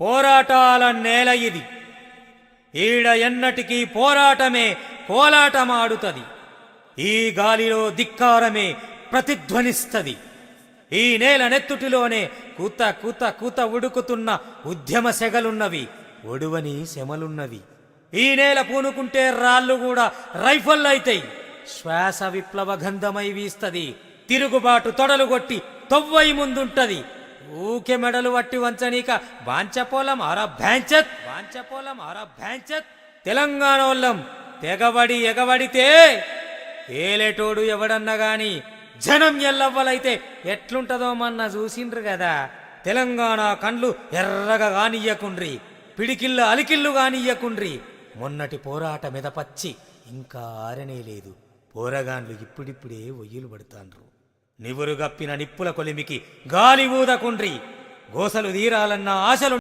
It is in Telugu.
పోరాటాల నేల ఇది. ఈడ ఎన్నటికీ పోరాటమే కోలాటమాడుతది. ఈ గాలిలో ధిక్కారమే ప్రతిధ్వనిస్తది. ఈ నేల నెత్తుటిలోనే కూత కూత కూత ఉడుకుతున్న ఉద్యమ సెగలున్నవి ఒడువని శమలున్నవి ఈ నేల పూనుకుంటే రాళ్ళు కూడా రైఫల్లైతాయి శ్వాస విప్లవ గంధమై వీస్తది. తిరుగుబాటు తొడలు కొట్టి తొవ్వై ముందుంటది. ఊకే మెడలు వట్టి వంచనీక బాంచపోలం ఆరా భ్యాంచత్ బాంచపోలం ఆరా భ్యాంచత్ తెలంగాణ వాళ్ళం తెగబడి ఎగబడితే ఏలేటోడు ఎవడన్నా గాని జనం ఎల్లవ్వలైతే ఎట్లుంటదో మన్న చూసిండ్రు కదా. తెలంగాణ కండ్లు ఎర్రగా గానియ్యకుండ్రి పిడికిళ్ళు అలికిళ్ళు గానియ్యకుండ్రి. మొన్నటి పోరాట మెదపచ్చి ఇంకా ఆరనే లేదు పోరగాండ్లు ఇప్పుడిప్పుడే ఒయ్యిలు పడుతాండ్రు. నివురుగప్పిన నిప్పుల కొలిమికి గాలి ఊదకుండ్రి. గోసలు తీరాలన్న ఆశలు